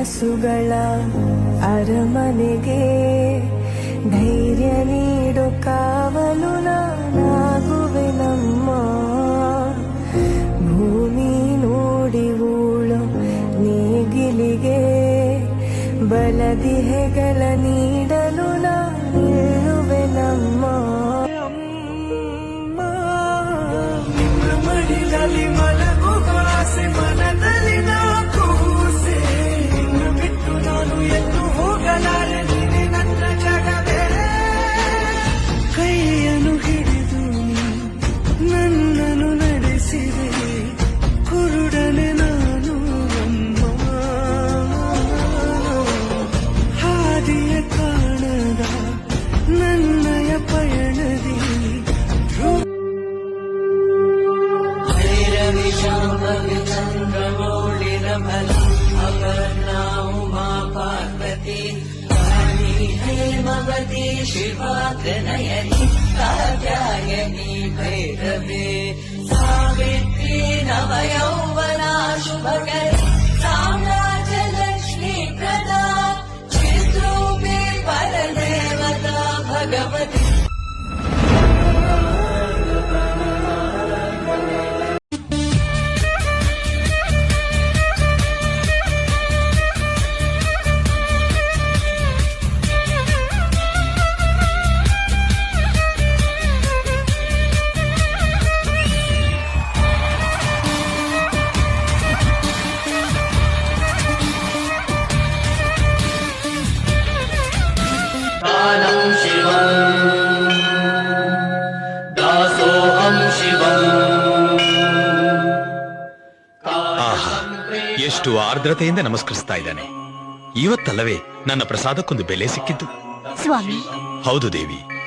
ಕನಸುಗಳ ಅರಮನೆಗೆ ಧೈರ್ಯ ನೀಡು ಕಾವಲು ನಾನಾಗುವೆ ನಮ್ಮ. ಭೂಮಿ ನೋಡಿ ನೇಗಿಲಿಗೆ ಬಲದಿ ಹೆಗಲ ನೀಡಲು हेमवती शिवाग्रनयनि कात्यायनी भैरवे सावित्री नवयौवना शुभकरी ಎಷ್ಟು ಆರ್ದ್ರತೆಯಿಂದ ನಮಸ್ಕರಿಸ್ತಾ ಇದ್ದಾನೆ. ಇವತ್ತಲ್ಲವೇ ನನ್ನ ಪ್ರಸಾದಕ್ಕೊಂದು ಬೆಲೆ ಸಿಕ್ಕಿದ್ದು. ಸ್ವಾಮಿ. ಹೌದು ದೇವಿ.